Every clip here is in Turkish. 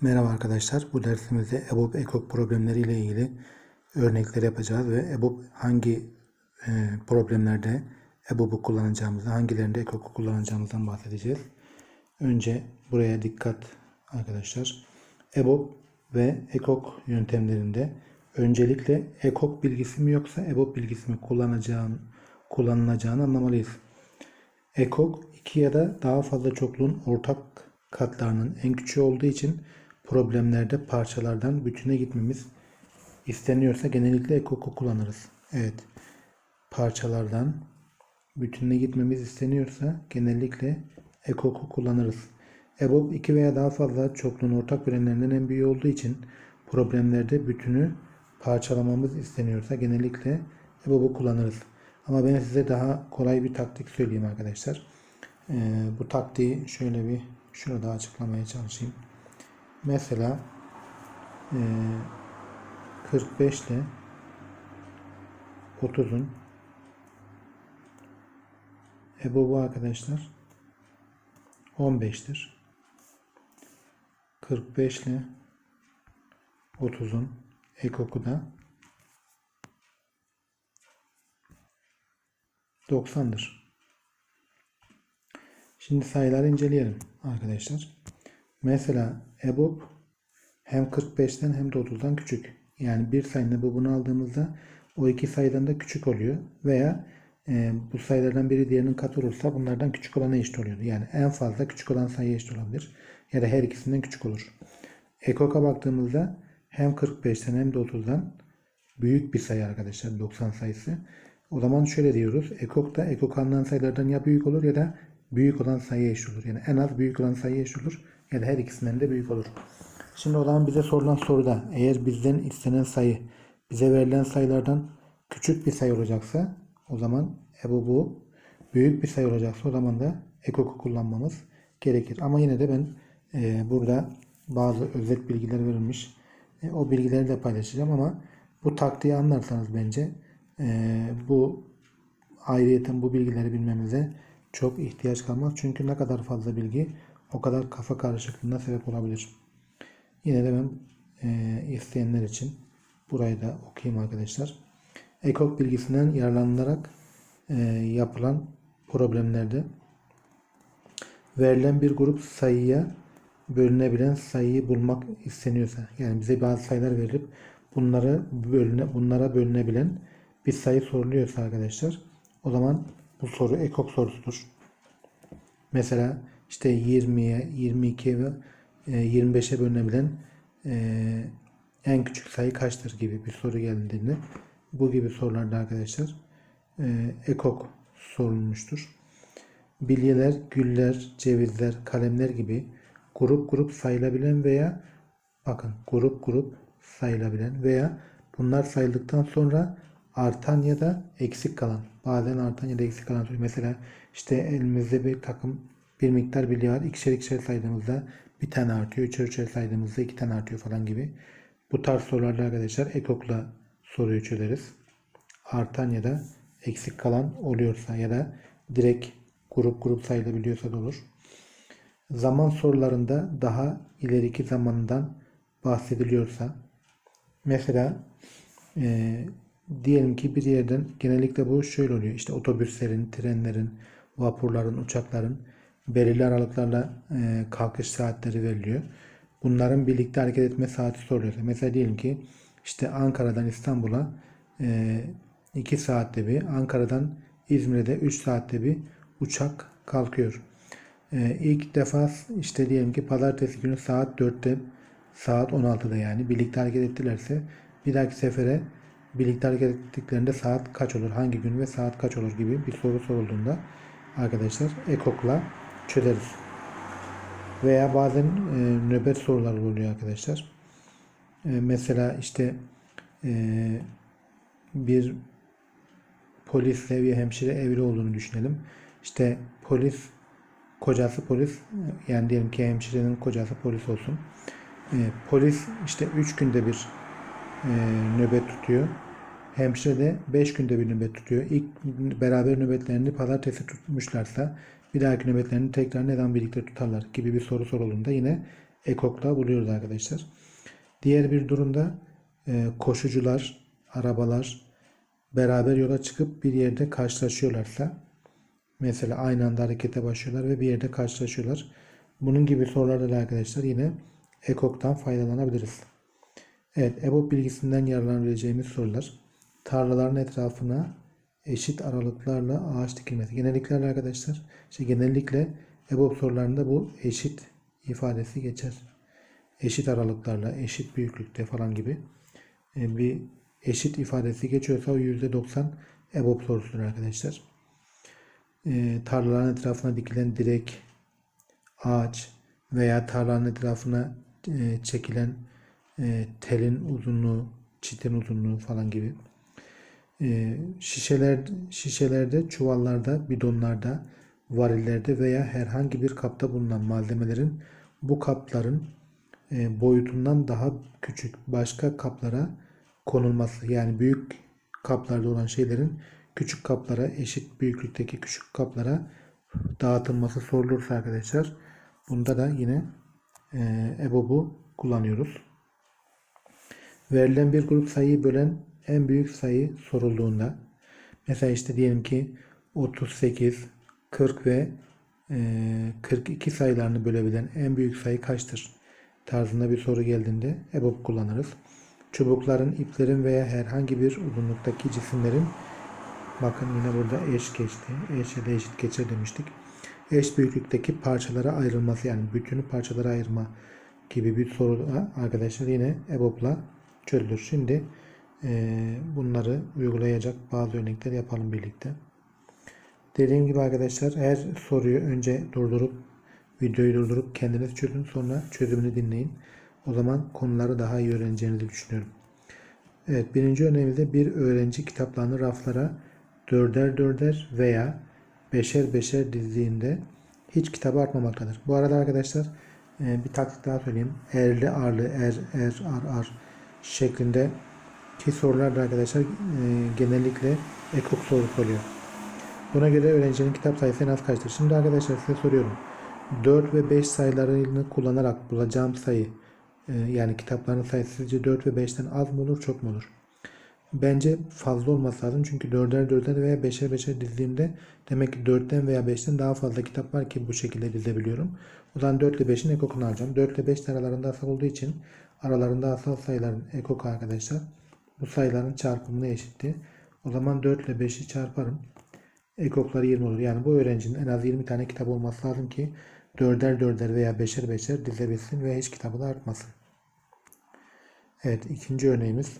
Merhaba arkadaşlar. Bu dersimizde EBOB ekok problemleri ile ilgili örnekler yapacağız ve EBOB hangi e, problemlerde EBOB'u kullanacağımızı, hangilerinde ekok'u kullanacağımızdan bahsedeceğiz. Önce buraya dikkat arkadaşlar. EBOB ve ekok yöntemlerinde öncelikle ekok bilgisi mi yoksa EBOB bilgisi mi kullanacağın, kullanılacağını anlamalıyız. Ekok iki ya da daha fazla çokluğun ortak katlarının en küçüğü olduğu için problemlerde parçalardan bütüne gitmemiz isteniyorsa genellikle ekoku kullanırız. Evet. Parçalardan bütüne gitmemiz isteniyorsa genellikle ekoku kullanırız. EBOB iki veya daha fazla çokluğun ortak birimlerinden en büyüğü olduğu için problemlerde bütünü parçalamamız isteniyorsa genellikle EBOB'u kullanırız. Ama ben size daha kolay bir taktik söyleyeyim arkadaşlar. Ee, bu taktiği şöyle bir şurada açıklamaya çalışayım. Mesela e, 45 ile 30'un EBOB'u arkadaşlar 15'tir. 45 ile 30'un ekoku da 90'dır. Şimdi sayıları inceleyelim arkadaşlar. Mesela EBOB hem 45'ten hem de 30'dan küçük. Yani bir sayının EBOB'unu aldığımızda o iki sayıdan da küçük oluyor. Veya e, bu sayılardan biri diğerinin katı olursa bunlardan küçük olana eşit oluyordu. Yani en fazla küçük olan sayı eşit olabilir. Ya da her ikisinden küçük olur. EKOK'a baktığımızda hem 45'ten hem de 30'dan büyük bir sayı arkadaşlar 90 sayısı. O zaman şöyle diyoruz. EKOK da EKOK alınan sayılardan ya büyük olur ya da büyük olan sayı eşit olur. Yani en az büyük olan sayı eşit olur ya da her ikisinden de büyük olur. Şimdi o zaman bize sorulan soruda eğer bizden istenen sayı bize verilen sayılardan küçük bir sayı olacaksa o zaman EBO bu büyük bir sayı olacaksa o zaman da EKOK'u kullanmamız gerekir. Ama yine de ben e, burada bazı özet bilgiler verilmiş. E, o bilgileri de paylaşacağım ama bu taktiği anlarsanız bence e, bu ayrıyeten bu bilgileri bilmemize çok ihtiyaç kalmaz. Çünkü ne kadar fazla bilgi o kadar kafa karışıklığına sebep olabilir. Yine de ben e, isteyenler için burayı da okuyayım arkadaşlar. Ekok bilgisinden yararlanılarak e, yapılan problemlerde verilen bir grup sayıya bölünebilen sayıyı bulmak isteniyorsa yani bize bazı sayılar verilip bunları bölüne, bunlara bölünebilen bir sayı soruluyorsa arkadaşlar o zaman bu soru ekok sorusudur. Mesela işte 20'ye, 22'ye ve 25'e bölünebilen e, en küçük sayı kaçtır gibi bir soru geldiğinde bu gibi sorularda arkadaşlar e, ekok sorulmuştur. Bilyeler, güller, cevizler, kalemler gibi grup grup sayılabilen veya bakın grup grup sayılabilen veya bunlar sayıldıktan sonra artan ya da eksik kalan bazen artan ya da eksik kalan mesela işte elimizde bir takım bir miktar bilye var. İkişer ikişer saydığımızda bir tane artıyor. Üçer üçer saydığımızda iki tane artıyor falan gibi. Bu tarz sorularda arkadaşlar ekokla soruyu çözeriz. Artan ya da eksik kalan oluyorsa ya da direkt grup grup sayılabiliyorsa da olur. Zaman sorularında daha ileriki zamandan bahsediliyorsa mesela e, diyelim ki bir yerden genellikle bu şöyle oluyor. İşte otobüslerin, trenlerin, vapurların, uçakların belirli aralıklarla e, kalkış saatleri veriliyor. Bunların birlikte hareket etme saati soruyor. Mesela diyelim ki işte Ankara'dan İstanbul'a 2 e, saatte bir, Ankara'dan İzmir'e de 3 saatte bir uçak kalkıyor. E, ilk defa işte diyelim ki pazartesi günü saat 4'te saat 16'da yani birlikte hareket ettilerse bir dahaki sefere birlikte hareket ettiklerinde saat kaç olur, hangi gün ve saat kaç olur gibi bir soru sorulduğunda arkadaşlar ekokla çözeriz. Veya bazen e, nöbet soruları oluyor arkadaşlar. E, mesela işte e, bir polisle bir hemşire evli olduğunu düşünelim. İşte polis kocası polis yani diyelim ki hemşirenin kocası polis olsun. E, polis işte 3 günde bir e, nöbet tutuyor. Hemşire de 5 günde bir nöbet tutuyor. İlk beraber nöbetlerini pazartesi tutmuşlarsa bir dahaki nöbetlerini tekrar neden birlikte tutarlar gibi bir soru sorulduğunda yine ekokla buluyoruz arkadaşlar. Diğer bir durumda e, koşucular, arabalar beraber yola çıkıp bir yerde karşılaşıyorlarsa mesela aynı anda harekete başlıyorlar ve bir yerde karşılaşıyorlar. Bunun gibi sorularda da arkadaşlar yine ekoktan faydalanabiliriz. Evet, EBOB bilgisinden yararlanabileceğimiz sorular. Tarlaların etrafına eşit aralıklarla ağaç dikilmesi. Genellikle arkadaşlar, işte genellikle EBOB sorularında bu eşit ifadesi geçer. Eşit aralıklarla, eşit büyüklükte falan gibi e, bir eşit ifadesi geçiyorsa o %90 EBOB sorusudur arkadaşlar. E, tarlaların etrafına dikilen direk, ağaç veya tarlanın etrafına e, çekilen e, telin uzunluğu, çitin uzunluğu falan gibi. E, şişeler, şişelerde, çuvallarda, bidonlarda, varillerde veya herhangi bir kapta bulunan malzemelerin bu kapların e, boyutundan daha küçük başka kaplara konulması. Yani büyük kaplarda olan şeylerin küçük kaplara, eşit büyüklükteki küçük kaplara dağıtılması sorulursa arkadaşlar bunda da yine e, EBOB'u kullanıyoruz. Verilen bir grup sayıyı bölen en büyük sayı sorulduğunda mesela işte diyelim ki 38, 40 ve e, 42 sayılarını bölebilen en büyük sayı kaçtır? tarzında bir soru geldiğinde EBOB kullanırız. Çubukların, iplerin veya herhangi bir uzunluktaki cisimlerin bakın yine burada eş geçti. Eş ya da eşit geçer demiştik. Eş büyüklükteki parçalara ayrılması yani bütünü parçalara ayırma gibi bir soru arkadaşlar yine EBOB'la çözülür. Şimdi e, bunları uygulayacak bazı örnekler yapalım birlikte. Dediğim gibi arkadaşlar her soruyu önce durdurup videoyu durdurup kendiniz çözün sonra çözümünü dinleyin. O zaman konuları daha iyi öğreneceğinizi düşünüyorum. Evet birinci örneğimizde bir öğrenci kitaplarını raflara dörder dörder veya beşer beşer dizdiğinde hiç kitabı artmamaktadır. Bu arada arkadaşlar e, bir taktik daha söyleyeyim. Erli arlı er er ar ar şeklinde ki sorular da arkadaşlar e, genellikle ekok sorusu oluyor. Buna göre öğrencinin kitap sayısı en az kaçtır? Şimdi arkadaşlar size soruyorum. 4 ve 5 sayılarını kullanarak bulacağım sayı e, yani kitapların sayısı sizce 4 ve 5'ten az mı olur çok mu olur? Bence fazla olması lazım çünkü 4'er 4'er veya 5'er 5'er dizdiğimde demek ki 4'ten veya 5'ten daha fazla kitap var ki bu şekilde dizebiliyorum. O zaman 4 ile 5'in ekokunu alacağım. 4 ile 5 aralarında asal olduğu için aralarında asal sayıların ekoku arkadaşlar bu sayıların çarpımına eşitti. O zaman 4 ile 5'i çarparım. Ekokları 20 olur. Yani bu öğrencinin en az 20 tane kitap olması lazım ki dörder dörder veya beşer beşer dizebilsin ve hiç kitabı da artmasın. Evet ikinci örneğimiz.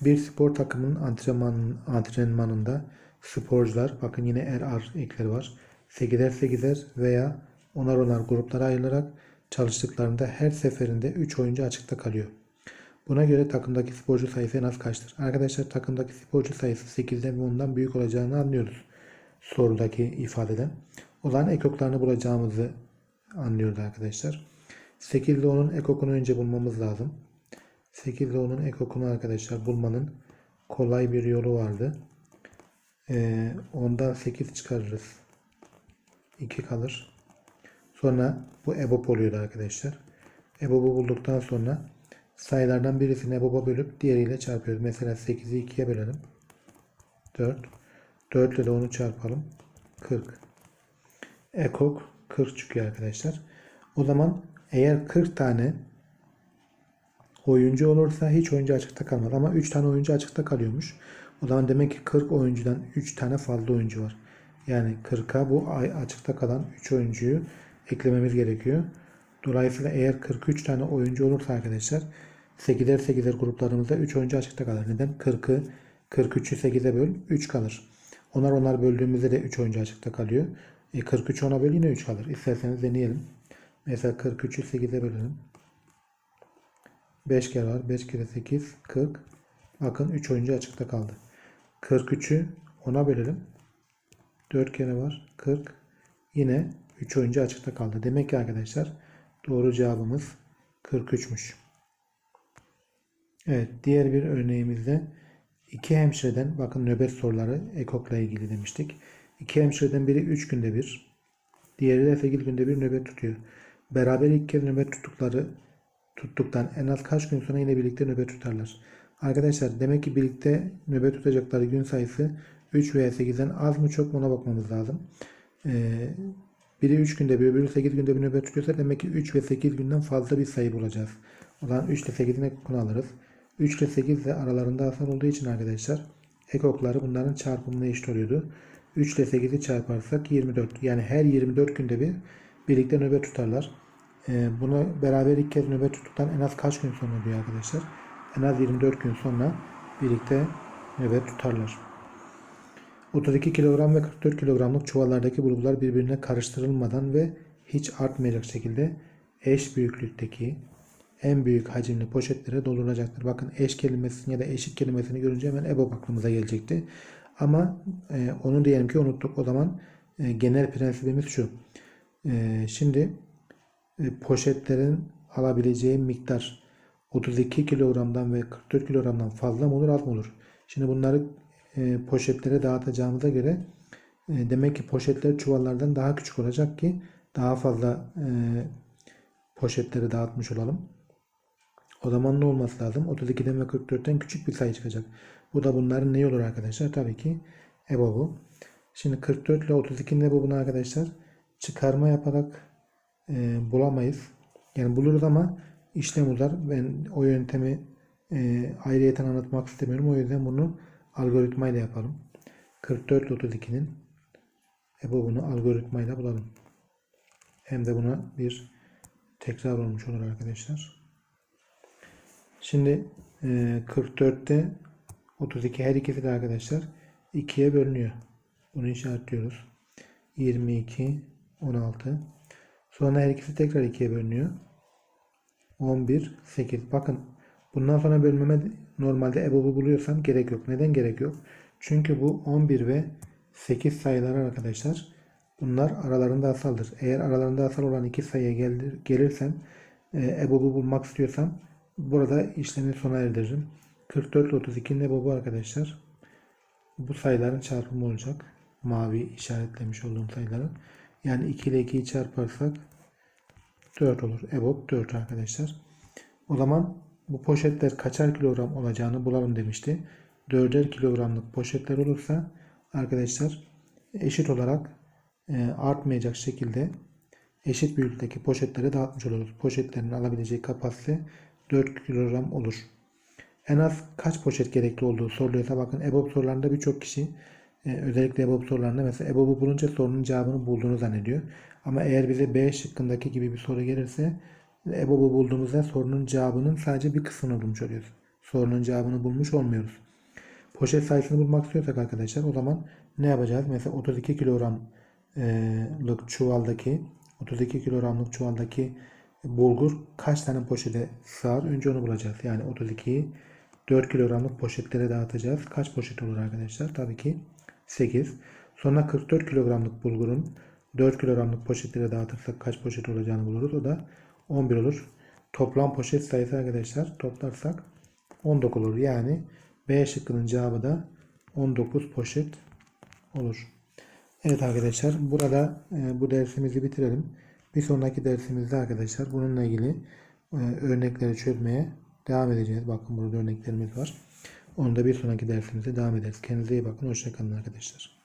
Bir spor takımının antrenman, antrenmanında sporcular bakın yine er ar ekleri var. 8'er 8'er veya onar onar gruplara ayrılarak çalıştıklarında her seferinde 3 oyuncu açıkta kalıyor. Buna göre takımdaki sporcu sayısı en az kaçtır? Arkadaşlar takımdaki sporcu sayısı 8'den ve 10'dan büyük olacağını anlıyoruz. Sorudaki ifadeden. O zaman ekoklarını bulacağımızı anlıyoruz arkadaşlar. 8 ile 10'un ekokunu önce bulmamız lazım. 8 ile 10'un ekokunu arkadaşlar bulmanın kolay bir yolu vardı. Ee, 10'dan 8 çıkarırız. 2 kalır. Sonra bu EBOB oluyordu arkadaşlar. EBOB'u bulduktan sonra sayılardan birisini EBOB'a bölüp diğeriyle çarpıyoruz. Mesela 8'i 2'ye bölelim. 4. 4 ile de 10'u çarpalım. 40. Ekok 40 çıkıyor arkadaşlar. O zaman eğer 40 tane oyuncu olursa hiç oyuncu açıkta kalmaz. Ama 3 tane oyuncu açıkta kalıyormuş. O zaman demek ki 40 oyuncudan 3 tane fazla oyuncu var. Yani 40'a bu açıkta kalan 3 oyuncuyu eklememiz gerekiyor. Dolayısıyla eğer 43 tane oyuncu olursa arkadaşlar 8'er 8'er gruplarımızda 3 oyuncu açıkta kalır. Neden? 40'ı 43'ü 8'e böl 3 kalır. Onar onar böldüğümüzde de 3 oyuncu açıkta kalıyor. E 43 ona böl yine 3 kalır. İsterseniz deneyelim. Mesela 43'ü 8'e bölelim. 5 kere var. 5 kere 8 40. Bakın 3 oyuncu açıkta kaldı. 43'ü 10'a bölelim. 4 kere var. 40. Yine 3 oyuncu açıkta kaldı. Demek ki arkadaşlar doğru cevabımız 43'müş. Evet diğer bir örneğimizde iki hemşireden bakın nöbet soruları ekokla ilgili demiştik. İki hemşireden biri 3 günde bir, diğeri de 8 günde bir nöbet tutuyor. beraber ilk kez nöbet tuttukları tuttuktan en az kaç gün sonra yine birlikte nöbet tutarlar? Arkadaşlar demek ki birlikte nöbet tutacakları gün sayısı 3 veya 8'den az mı çok mu ona bakmamız lazım. Ee, biri 3 günde bir öbürü 8 günde bir nöbet tutuyorsa demek ki 3 ve 8 günden fazla bir sayı bulacağız. O zaman 3 ile 8'in ekokunu alırız. 3 ile 8 de aralarında asal olduğu için arkadaşlar ekokları bunların çarpımına eşit oluyordu. 3 ile 8'i çarparsak 24. Yani her 24 günde bir birlikte nöbet tutarlar. Ee, bunu beraber ilk kez nöbet tuttuktan en az kaç gün sonra diyor arkadaşlar. En az 24 gün sonra birlikte nöbet tutarlar. 32 kilogram ve 44 kilogramlık çuvallardaki bulgular birbirine karıştırılmadan ve hiç artmayacak şekilde eş büyüklükteki en büyük hacimli poşetlere doldurulacaktır. Bakın eş kelimesini ya da eşit kelimesini görünce hemen EBOB aklımıza gelecekti. Ama e, onu diyelim ki unuttuk. O zaman e, genel prensibimiz şu. E, şimdi e, poşetlerin alabileceği miktar 32 kilogramdan ve 44 kilogramdan fazla mı olur az mı olur? Şimdi bunları e, poşetlere dağıtacağımıza göre e, demek ki poşetler çuvallardan daha küçük olacak ki daha fazla e, poşetleri dağıtmış olalım. O zaman ne olması lazım? 32'den ve 44'ten küçük bir sayı çıkacak. Bu da bunların ne olur arkadaşlar? Tabii ki EBOB'u. Şimdi 44 ile 32'nin EBOB'unu arkadaşlar çıkarma yaparak e, bulamayız. Yani buluruz ama işlem uzar. Ben o yöntemi e, ayrıyeten anlatmak istemiyorum. O yüzden bunu algoritmayla yapalım. 44 ile 32'nin EBOB'unu algoritmayla bulalım. Hem de buna bir tekrar olmuş olur arkadaşlar. Şimdi e, 44'te 32 her ikisi de arkadaşlar 2'ye bölünüyor. Bunu işaretliyoruz. 22, 16. Sonra her ikisi tekrar 2'ye bölünüyor. 11, 8. Bakın bundan sonra bölmeme normalde EBOB'u buluyorsam gerek yok. Neden gerek yok? Çünkü bu 11 ve 8 sayıları arkadaşlar bunlar aralarında asaldır. Eğer aralarında asal olan iki sayıya gelir, gelirsem e, EBOB'u bulmak istiyorsam burada işlemi sona erdiririm. 44 ile 32'nin EBOB'u arkadaşlar bu sayıların çarpımı olacak. Mavi işaretlemiş olduğum sayıları. Yani 2 ile 2'yi çarparsak 4 olur. EBOB 4 arkadaşlar. O zaman bu poşetler kaçar kilogram olacağını bulalım demişti. 4'er kilogramlık poşetler olursa arkadaşlar eşit olarak e, artmayacak şekilde eşit büyüklükteki poşetlere dağıtmış oluruz. Poşetlerin alabileceği kapasite 4 kilogram olur. En az kaç poşet gerekli olduğu soruluyorsa bakın EBOB sorularında birçok kişi e, özellikle EBOB sorularında mesela EBOB'u bulunca sorunun cevabını bulduğunu zannediyor. Ama eğer bize B şıkkındaki gibi bir soru gelirse EBOB'u bulduğumuzda sorunun cevabının sadece bir kısmını bulmuş oluyoruz. Sorunun cevabını bulmuş olmuyoruz. Poşet sayısını bulmak istiyorsak arkadaşlar o zaman ne yapacağız? Mesela 32 kilogramlık çuvaldaki 32 kilogramlık çuvaldaki bulgur kaç tane poşete sığar? Önce onu bulacağız. Yani 32'yi 4 kilogramlık poşetlere dağıtacağız. Kaç poşet olur arkadaşlar? Tabii ki 8. Sonra 44 kilogramlık bulgurun 4 kilogramlık poşetlere dağıtırsak kaç poşet olacağını buluruz. O da 11 olur. Toplam poşet sayısı arkadaşlar toplarsak 19 olur. Yani B şıkkının cevabı da 19 poşet olur. Evet arkadaşlar burada e, bu dersimizi bitirelim. Bir sonraki dersimizde arkadaşlar bununla ilgili e, örnekleri çözmeye devam edeceğiz. Bakın burada örneklerimiz var. Onu da bir sonraki dersimizde devam ederiz. Kendinize iyi bakın. Hoşçakalın arkadaşlar.